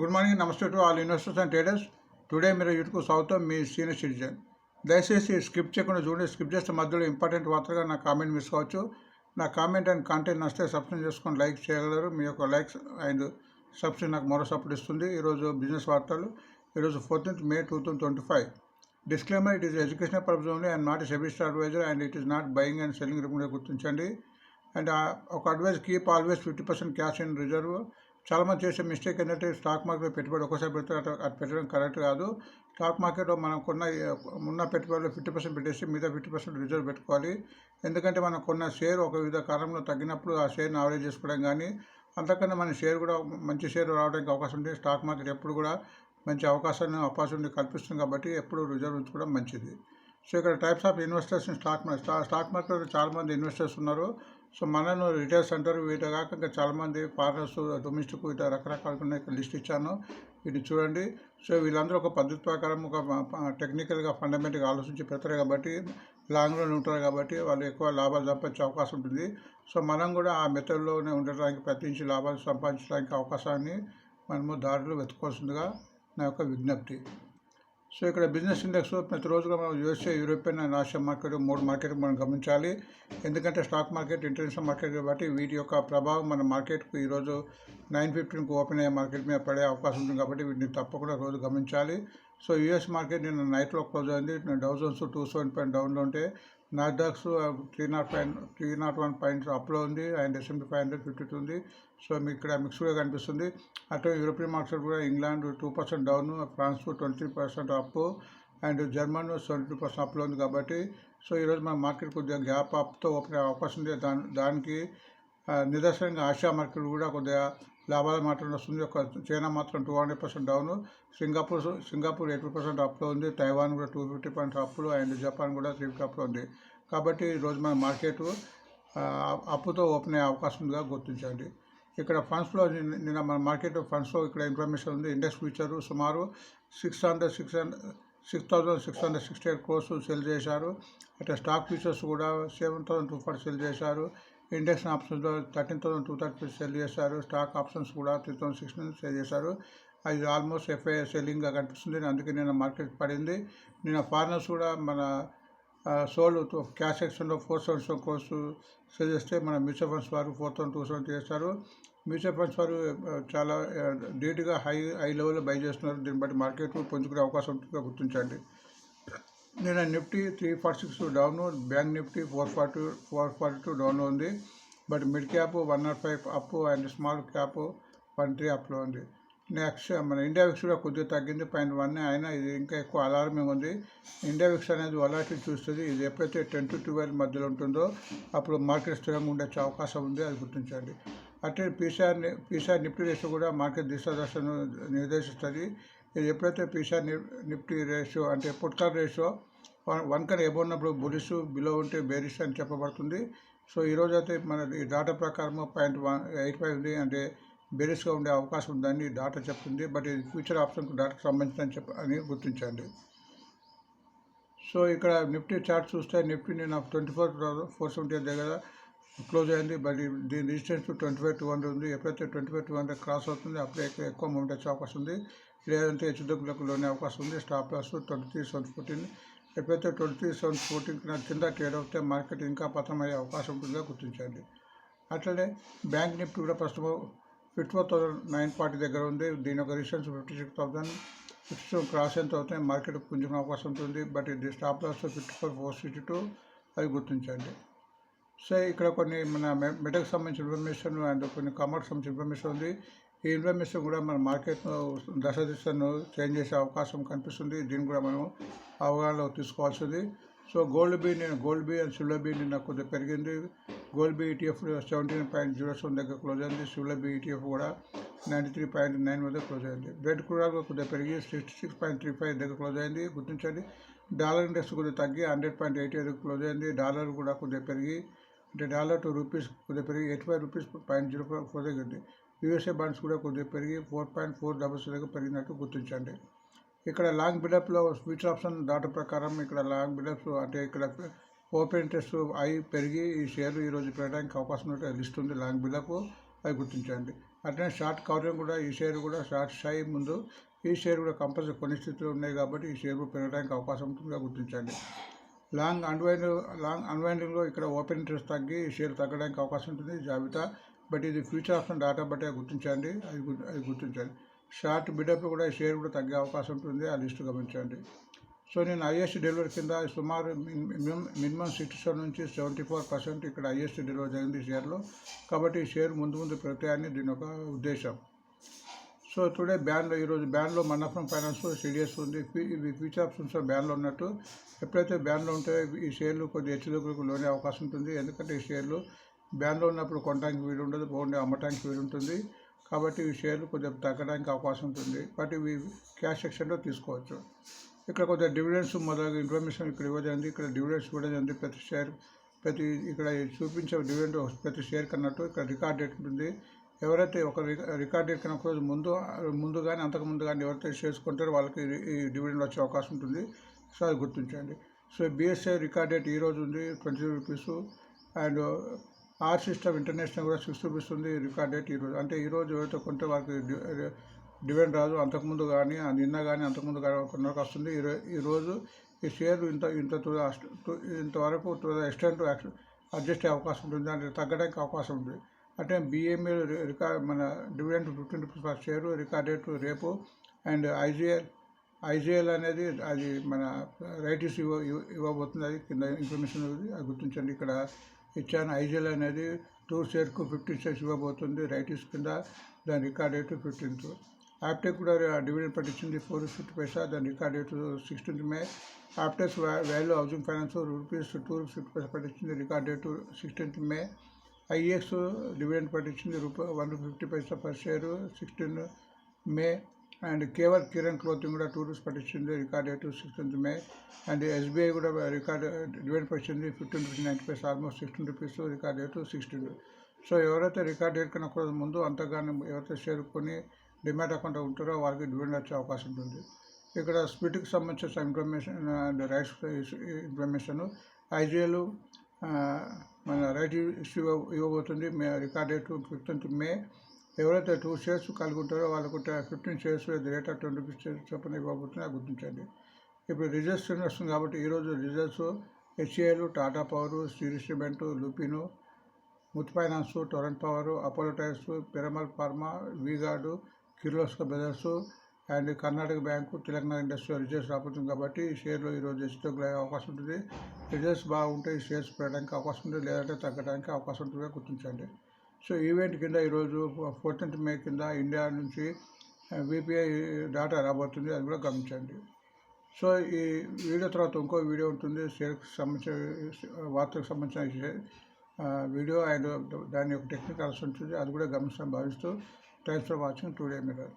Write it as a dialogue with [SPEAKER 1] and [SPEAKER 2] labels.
[SPEAKER 1] Good morning నమస్తే to all investors and traders. Today మీరు YouTube సౌత్ మీ సీనియర్ సిటిజన్. దయచేసి స్కిప్ చేయకుండా చూడండి స్కిప్ చేస్తే మధ్యలో ఇంపార్టెంట్ వార్తగా నా కామెంట్ మిస్ కావచ్చు. నా కామెంట్ అండ్ కాంటెంట్ నచ్చితే సబ్స్క్రైబ్ చేసుకొని లైక్ చేయగలరు. మీ యొక్క లైక్స్ అండ్ సబ్స్క్రైబ్ నాకు మరో సపోర్ట్ ఇస్తుంది. ఈరోజు బిజినెస్ వార్తలు. ఈరోజు fourteenth May two thousand twenty five. Disclaimer it is educational purpose only and not సెబిస్ట్ adviser and it is not buying and selling recommend గుర్తించండి. అండ్ ఒక advise keep always fifty percent cash in reserve. చాలామంది చేసే mistake ఏంటంటే stock మార్కెట్లో పెట్టుబడి ఒకసారి పెడితే అటు అది పెట్టడం కరెక్ట్ కాదు. స్టాక్ మార్కెట్లో మనం కొన్న ఉన్న పెట్టుబడిలో ఫిఫ్టీ పర్సెంట్ పెట్టేసి మిగతా ఫిఫ్టీ పర్సెంట్ రిజర్వ్ పెట్టుకోవాలి. ఎందుకంటే మనం కొన్న షేర్ ఒక వివిధ కాలంలో తగ్గినప్పుడు ఆ షేర్ని ఆవరేజ్ చేసుకోవడం కానీ అంతకన్నా మన షేర్ కూడా మంచి షేర్ రావడానికి అవకాశం ఉంది స్టాక్ మార్కెట్ ఎప్పుడు కూడా మంచి అవకాశాన్ని ఆపర్చునిటీ కల్పిస్తుంది కాబట్టి ఎప్పుడు రిజర్వ్ ఉంచుకోవడం మంచిది. సో ఇక్కడ types of investors stock market stock మార్కెట్లో చాలామంది ఇన్వెస్టర్స్ ఉన్నారు. సో మనను రిటైల్ సెంటర్ వీటి కాక ఇంకా చాలామంది ఫారినర్స్ డొమెస్టిక్ ఇట్లా రకరకాల ఉన్నాయి. లిస్ట్ ఇచ్చాను. వీటిని చూడండి. సో వీళ్ళందరూ ఒక పద్ధతి ప్రకారం ఒక టెక్నికల్గా ఫండమెంటల్గా ఆలోచించి పెడతారు కాబట్టి లాంగ్ రన్ ఉంటారు కాబట్టి వాళ్ళు ఎక్కువ లాభాలు సంపాదించే అవకాశం ఉంటుంది. సో మనం కూడా ఆ మెథడ్లోనే ఉండడానికి ప్రయత్నించి లాభాలు సంపాదించడానికి అవకాశాన్ని మనము దారిలో వెతుకోవాల్సిందిగా నా యొక్క విజ్ఞప్తి. సో ఇక్కడ బిజినెస్ ఇండెక్స్ ప్రతిరోజుగా మనం USA European and Asia market మూడు మార్కెట్ మనం గమనించాలి. ఎందుకంటే స్టాక్ మార్కెట్ ఇంటర్నేషనల్ మార్కెట్ కాబట్టి వీటి యొక్క ప్రభావం మన మార్కెట్కు ఈరోజు నైన్ ఫిఫ్టీన్కి ఓపెన్ అయ్యే మార్కెట్ మీద పడే అవకాశం ఉంటుంది కాబట్టి వీటిని తప్పకుండా రోజు గమనించాలి. సో యూఎస్ మార్కెట్ నిన్న నైట్లో క్లోజ్ అయింది. డౌజన్స్ టూ సెవెన్ పాయింట్ డౌన్లో ఉంటే Nasdaq's three nought point three nought one points అప్లో ఉంది. And S&P five hundred fifty ఉంది. సో మీకు ఇక్కడ మిక్స్డ్గా కనిపిస్తుంది. అటు యూరోపియన్ మార్కెట్ కూడా England two percent down France twenty percent up and German seventy two percent అప్లో ఉంది కాబట్టి సో ఈరోజు మన మార్కెట్ కొద్దిగా గ్యాప్ అప్తో ఓపెన్ అయ్యే అవకాశం ఉంది. దాని దానికి నిదర్శనంగా ఆసియా మార్కెట్ కూడా కొద్దిగా లాభాల మాత్రం వస్తుంది. ఒక చైనా మాత్రం two hundred percent down Singapore Singapore eighty percent అప్లో ఉంది తైవాన్ కూడా టూ ఫిఫ్టీ పాయింట్ అప్లో అండ్ జపాన్ కూడా త్రీ ఫిఫ్టీ అప్లో ఉంది. కాబట్టి ఈరోజు మన మార్కెట్ అప్పుతో ఓపెన్ అయ్యే అవకాశం ఉందిగా గుర్తించండి. ఇక్కడ ఫండ్స్లో నిన్న మన మార్కెట్ ఫండ్స్లో ఇక్కడ ఇన్ఫర్మేషన్ ఉంది. ఇండెక్స్ ఫ్యూచర్ సుమారు six hundred six hundred six thousand six hundred sixty eight course sell చేశారు. అట్లా స్టాక్ ఫ్యూచర్స్ కూడా seven thousand two forty sell చేశారు. Index options thirteen thousand two thirty sell చేశారు. స్టాక్ ఆప్షన్స్ కూడా three thousand sixteen sell చేశారు. అది almost f i సెల్లింగ్గా కనిపిస్తుంది. అందుకే నిన్న మార్కెట్ పడింది. నిన్న ఫారినర్స్ కూడా మన సోల్డ్ క్యాష్ సెక్షన్లో ఫోర్ సెవెన్స్ కోర్సు చేస్తే మన మ్యూచువల్ ఫండ్స్ వారు ఫోర్ థౌసండ్ టూ సెవెంటీ చేస్తారు. మ్యూచువల్ ఫండ్స్ వారు చాలా డీట్గా హై హై లెవెల్లో బై చేస్తున్నారు. దీన్ని బట్టి మార్కెట్ పుంజుకునే అవకాశం ఉంటుందిగా గుర్తించండి. నేను Nifty three forty six down bank Nifty four forty four forty two down ఉంది. But mid cap one nought five up and small cap one three అప్లో ఉంది. నెక్స్ట్ మన ఇండియా విక్స్ కూడా కొద్దిగా తగ్గింది పాయింట్ వన్ అయినా ఇది ఇంకా ఎక్కువ అలారమింగ్ ఉంది ఇండియా విక్స్ అనేది వలాటిల్ చూస్తుంది. ఇది ఎప్పుడైతే టెన్ టు ట్వెల్వ్ మధ్యలో ఉంటుందో అప్పుడు మార్కెట్ స్థిరంగా ఉండే అవకాశం ఉంది అది గుర్తించండి. అట్లే పీసీఆర్ పీసీఆర్ నిఫ్టీ రేషియో కూడా మార్కెట్ దిశాదర్శను నిర్దేశిస్తుంది. ఇది ఎప్పుడైతే పీసీఆర్ నిఫ్టీ రేషియో అంటే పుట్కార్ రేషియో వన్ కన్నా ఎబో ఉన్నప్పుడు బులిష్ బిలో ఉంటే బేరిష్ అని చెప్పబడుతుంది. సో ఈరోజు అయితే మన ఈ డాటా ప్రకారం పాయింట్ వన్ ఎయిట్ ఫైవ్ ఉంది అంటే బేరిష్గా ఉండే అవకాశం ఉందని డాటా చెప్తుంది. బట్ ఇది ఫ్యూచర్ ఆప్షన్కు డాటాకు సంబంధించిన చెప్ప అని గుర్తించండి. సో ఇక్కడ నిఫ్టీ చార్ట్ చూస్తే నిఫ్టీ నేను ట్వంటీ ఫోర్ ఫోర్ సెవెంటీ దగ్గర క్లోజ్ అయింది. బట్ దీని distance twenty five two hundred ఉంది. ఎప్పుడైతే twenty five two hundred cross అవుతుంది అప్పుడే ఎక్కువ మూమెంట్ వచ్చే అవకాశం ఉంది. లేదంటే హెచ్చుతగ్గులకు లోనే అవకాశం ఉంది. Stop loss twenty three seven fourteen. ఎప్పుడైతే ట్వంటీ త్రీ సెవెన్ ఫోర్టీన్ కింద ట్రేడ్ అవుతే మార్కెట్ ఇంకా పతనం అయ్యే అవకాశం ఉంటుందిగా గుర్తించండి. అట్లనే బ్యాంక్ నిఫ్టీ కూడా ప్రస్తుతం fifty four thousand nine forty దగ్గర ఉంది. దీని యొక్క resistance fifty six thousand fifty seven cross ఎంత అవుతాయి? మార్కెట్ పుంజుకునే అవకాశం ఉంటుంది బట్ ఇది stop loss fifty four four sixty two అవి గుర్తించండి. సో ఇక్కడ కొన్ని మన మెటకు సంబంధించిన ఇన్ఫర్మేషన్ అండ్ కొన్ని కామర్స్ సంబంధించిన ఇన్ఫర్మేషన్ ఉంది. ఈ ఇన్ఫర్మేషన్ కూడా మన మార్కెట్ దశ దిశను చేంజ్ చేసే అవకాశం కనిపిస్తుంది. దీన్ని కూడా మనం అవగాహనలో తీసుకోవాల్సింది. సో గోల్డ్ బీ నేను gold B and silver B నిన్న కొద్దిగా పెరిగింది. Gold BETF seventeen point zero seven దగ్గర క్లోజ్ అయింది. సిల్వర్ బీఈటీఎఫ్ కూడా నైంటీ త్రీ పాయింట్ నైన్ వద్ద క్లోజ్ అయింది. బ్రెడ్ కూడా కొద్దిగా పెరిగి sixty six point three five దగ్గర క్లోజ్ అయింది. గుర్తించండి డాలర్ ఇండెక్స్ కొద్దిగా తగ్గి హండ్రెడ్ పాయింట్ ఎయిటీ దగ్గర క్లోజ్ అయింది. డాలర్ కూడా కొద్దిగా పెరిగి అంటే డాలర్ టు రూపీస్ కొద్దిగా పెరిగి eighty five rupees point zero four four దగ్గర ఉంది యూఎస్ఏ బాండ్స్ కూడా కొద్దిగా పెరిగి ఫోర్ పాయింట్ ఫోర్ డబల్స్ దగ్గర పెరిగినట్టు గుర్తించండి. ఇక్కడ లాంగ్ బిల్డప్లో ఫ్యూచర్ ఆప్షన్ డాటా ప్రకారం ఇక్కడ లాంగ్ బిల్డప్స్ అంటే ఇక్కడ ఓపెన్ ఇంట్రెస్ట్ అయి పెరిగి ఈ షేర్లు ఈరోజు పెరగడానికి అవకాశం ఉంటే లిస్ట్ ఉంది. లాంగ్ బిల్లకు అవి గుర్తించండి. అట్లనే షార్ట్ కవరింగ్ కూడా ఈ షేర్ కూడా షార్ట్ స్థాయి ముందు ఈ షేర్ కూడా కంపల్సరీ కొన్ని స్థితిలో ఉన్నాయి కాబట్టి ఈ షేర్ పెరగడానికి అవకాశం ఉంటుందిగా గుర్తించండి. లాంగ్ అన్వైండ్ లాంగ్ అన్వైండింగ్లో ఇక్కడ ఓపెన్ ఇంట్రెస్ట్ తగ్గి ఈ షేర్ తగ్గడానికి అవకాశం ఉంటుంది. జాబితా. బట్ ఇది ఫ్యూచర్ ఆప్షన్ డాటా బట్టే గుర్తించండి. అది అది గుర్తించండి. షార్ట్ బిడప్ కూడా ఈ షేర్ కూడా తగ్గే అవకాశం ఉంటుంది. ఆ లిస్ట్ గమనించండి. సో నేను హైయెస్ట్ డెలివరీ కింద సుమారు మినిమం సిక్స్ సెవెన్ నుంచి సెవెంటీ ఫోర్ పర్సెంట్ ఇక్కడ హైయెస్ట్ డెలివరీ జరిగింది షేర్లో. కాబట్టి ఈ షేర్ ముందు ముందు పెడతాయని దీని ఒక ఉద్దేశం. సో టుడే బ్యాన్లో ఈరోజు బ్యాన్లో మన్నఫం ఫైనాన్స్ సిడిఎస్ ఉంది. ఫీ- ఇవి ఫ్యూచర్ ఆప్షన్స్ బ్యాన్లో ఉన్నట్టు. ఎప్పుడైతే బ్యాన్లో ఉంటాయో ఈ షేర్లు కొద్ది హెచ్చుతగ్గులకు లోనే అవకాశం ఉంటుంది. ఎందుకంటే ఈ షేర్లు బ్యాన్లో ఉన్నప్పుడు కొనడానికి వీలు ఉండదు బాగుండే అమ్మటానికి వీలు ఉంటుంది. కాబట్టి ఈ షేర్లు కొద్దిగా తగ్గడానికి అవకాశం ఉంటుంది. బట్ ఇవి క్యాష్ సెక్షన్లో తీసుకోవచ్చు. ఇక్కడ కొద్దిగా డివిడెన్స్ మొదలగు ఇన్ఫర్మేషన్ ఇక్కడ ఇవ్వజండి ఇక్కడ డివిడెండ్స్ ఇవ్వజండి ప్రతి షేర్ ప్రతి ఇక్కడ చూపించే డివిడెండ్ ప్రతి షేర్ కన్నట్టు ఇక్కడ రికార్డ్ డేట్ ఉంటుంది. ఎవరైతే ఒక రికార్డ్ డేట్ కన్నా ఒక రోజు ముందు ముందు కానీ అంతకు ముందు కానీ ఎవరైతే షేర్స్ కొంటారో వాళ్ళకి ఈ- డివిడెండ్ వచ్చే అవకాశం ఉంటుంది. సో అది గుర్తించండి. సో బిఎస్ఐ రికార్డ్ డేట్ ఈ రోజు ఉంది twenty rupees and R system international కూడా సిక్స్ రూపీస్ ఉంది రికార్డ్ డేట్ ఈరోజు అంటే ఈరోజు ఎవరైతే కొంటే వాళ్ళకి డి- రాదు అంతకుముందు కానీ నిన్న కానీ అంతకుముందు కానీ కొన్నరకు వస్తుంది. ఈ ఈరోజు ఈ షేర్ ఇంత ఇంత టు టు- ఇంతవరకు ఎక్స్టెంట్ అడ్జస్ట్ అయ్యే అవకాశం ఉంటుంది. దానికి తగ్గడానికి అవకాశం ఉంది. అంటే బిఎంఏ రికార్డ్ మన dividend fifteen rupees per share record date రేపు అండ్ ఐజీఎల్ ఐజీఎల్ అనేది అది మన రైటిస్ ఇవ్వ ఇవ్వ- ఇవ్వబోతుంది. అది కింద ఇన్ఫర్మేషన్ ఉంది. అది గుర్తించండి. ఇక్కడ ఇచ్చాను. ఐజీఎల్ అనేది టూ షేర్కు ఫిఫ్టీన్ షేర్స్ ఇవ్వబోతుంది రైటిస్ కింద. దాని రికార్డ్ రేటు ఫిఫ్టీన్త్. యాప్టెక్ కూడా డివిడెండ్ పట్టించింది ఫోర్ ఫిఫ్టీ పైసా దాని record date sixteenth May. Aptus value housing finance rupees two fifty paisa పట్టించింది record date sixteenth May. IEX dividend పట్టించింది రూపాయ one fifty paisa per share sixteen May. And Kewal Kiran clothing కూడా two rupees పట్టించింది record date sixteenth May. And SBI కూడా record dividend పట్టించింది fifteen rupees ninety paisa almost sixteen rupees record date sixteen. So ఎవరైతే record date కన్నా కూడా ముందు అంతగానే ఎవరైతే share కొని demat account ఉంటారో వాళ్ళకి డివిడెండ్ వచ్చే అవకాశం ఉంటుంది. ఇక్కడ స్పీడ్కి సంబంధించిన information and rights information IGL మన right issue ఇవ్వబోతుంది. May record date fifteenth May. ఎవరైతే టూ షేర్స్ కలిగి ఉంటారో వాళ్ళకు fifteen shares rate of twenty rupees చొప్పున ఇవ్వబోతుంది అది గుర్తించండి. ఇప్పుడు రిజల్ట్స్ వస్తుంది కాబట్టి ఈరోజు results హెచ్ఏలు Tata power Shree cement Lupin Muthoot finance Torrent power Apollo tyres Piramal pharma V-Guard Kirloskar brothers and Karnataka bank Telangana industrial results రాబోతుంది కాబట్టి ఈ షేర్లో ఈరోజు హెచ్చుతగ్గులే అవకాశం ఉంటుంది. రిజల్ట్స్ బాగుంటే ఈ షేర్స్ పెరగడానికి అవకాశం ఉంటుంది లేదంటే తగ్గడానికి అవకాశం ఉంటుందిగా గుర్తించండి. సో ఈవెంట్ కింద ఈరోజు ఫోర్టీన్త్ మే కింద ఇండియా నుంచి విపిఐ డాటా రాబోతుంది అది కూడా గమనించండి. సో ఈ వీడియో తర్వాత ఇంకో వీడియో ఉంటుంది షేర్కి సంబంధించిన వార్తకు సంబంధించిన వీడియో అండ్ దాని యొక్క టెక్నికల్స్ ఉంటుంది అది కూడా గమనిస్తాం భావిస్తూ. Thanks for watching today mirror